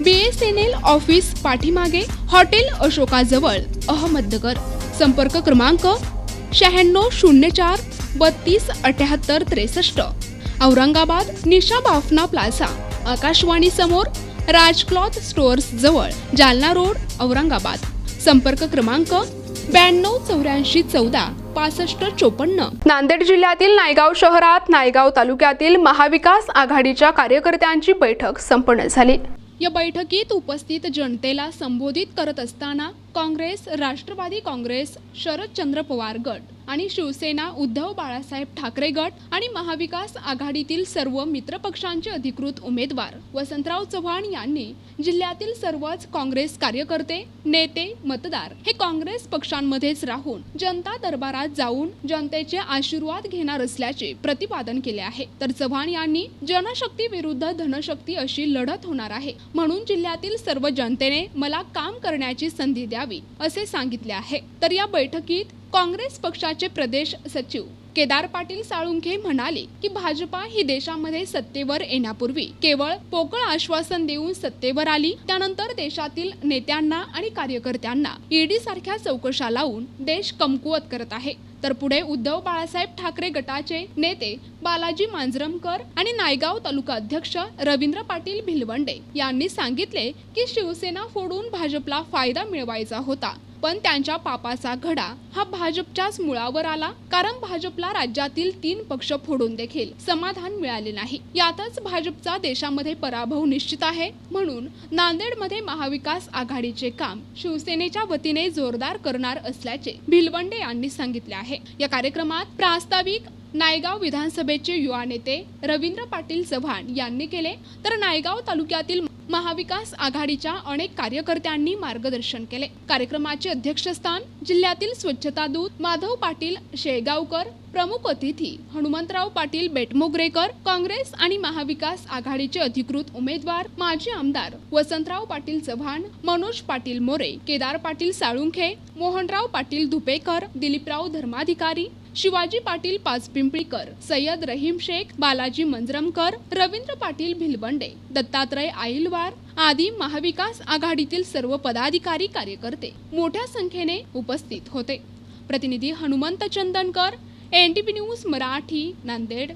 B S N L office पाठीमागे hotel अशोकाजवळ अहमदनगर. संपर्क क्रमांक शहाण्णव शून्य चार बत्तीस अठ्याहत्तर त्रेसष्ट. औरंगाबाद निशा बाफना प्लाझा. आकाशवाणी समोर राजक्लॉथ स्टोअर्स जवळ जालना रोड औरंगाबाद. संपर्क क्रमांक ब्याण्णव चौऱ्याऐंशी चौदा पासष्ट चोपन्न. नांदेड जिल्ह्यातील नायगाव शहरात नायगाव तालुक्यातील महाविकास आघाडीच्या कार्यकर्त्यांची बैठक संपन्न झाली. या बैठकीत उपस्थित जनतेला संबोधित करत असताना काँग्रेस राष्ट्रवादी काँग्रेस शरदचंद्र पवार गट. आणि शिवसेना उद्धव बाळासाहेब ठाकरे गट आणि महाविकास आघाडीतील सर्व मित्रपक्षांचे अधिकृत उमेदवार वसंतराव चव्हाण यांनी जिल्ह्यातील सर्वच काँग्रेस कार्यकर्ते नेते मतदार हे काँग्रेस पक्षांमध्येच राहून जनता दरबारात जाऊन जनतेचे आशीर्वाद घेणार असल्याचे प्रतिपादन केले आहे. तर चव्हाण यांनी जनशक्ती विरुद्ध धनशक्ती अशी लढत होणार आहे म्हणून जिल्ह्यातील सर्व जनतेने मला काम करण्याची संधी द्यावी असे सांगितले आहे. तर या बैठकीत काँग्रेस पक्षाचे प्रदेश सचिव केदार पाटील साळुंखे म्हणाले की भाजपा ही देशामध्ये सत्तेवर येण्यापूर्वी केवळ पोकळ आश्वासन देऊन सत्तेवर आली त्यानंतर देशातील नेत्यांना आणि कार्यकर्त्यांना ईडी सारख्या चौकशा लावून देश कमकुवत करत आहे. तर पुढे उद्धव बाळासाहेब ठाकरे गटाचे नेते बालाजी मांजरमकर आणि नायगाव तालुका अध्यक्ष रवींद्र पाटील भिलवंडे यांनी सांगितले की शिवसेना फोडून भाजपला फायदा मिळवायचा होता. पण त्यांच्या पापाचा घडा हा भाजपच्याच मुळावर आला कारण भाजपला राज्यातील तीन पक्ष फोडून देखील समाधान मिळाले नाही. यातच भाजपचा देशामध्ये पराभव निश्चित आहे. म्हणून नांदेडमध्ये महाविकास आघाडीचे काम शिवसेनेच्या वतीने जोरदार करणार असल्याचे भिलवंडे यांनी सांगितले आहे. या कार्यक्रमात प्रास्ताविक नायगाव विधानसभेचे युवा नेते रवींद्र पाटील चव्हाण यांनी केले. तर नायगाव तालुक्यातील महाविकास आघाडीच्या अनेक कार्यकर्त्यांनी मार्गदर्शन केले. कार्यक्रमाचे अध्यक्षस्थान जिल्ह्यातील स्वच्छता दूत माधव पाटील शेगावकर प्रमुख अतिथी हनुमंतराव पाटील बेटमोगरेकर काँग्रेस आणि महाविकास आघाडीचे अधिकृत उमेदवार माजी आमदार वसंतराव पाटील चव्हाण मनोज पाटील मोरे केदार पाटील साळुंखे मोहनराव पाटील धुपेकर दिलीपराव धर्माधिकारी शिवाजी पाटील पाचपिंपळीकर सय्यद रहीम शेख बालाजी मंजरमकर रवींद्र पाटील भिलवंडे दत्तात्रय आईलवार आदी महाविकास आघाडीतील सर्व पदाधिकारी कार्यकर्ते मोठ्या संख्येने उपस्थित होते. प्रतिनिधी Hanumant Chandankar N T news Marathi Nanded.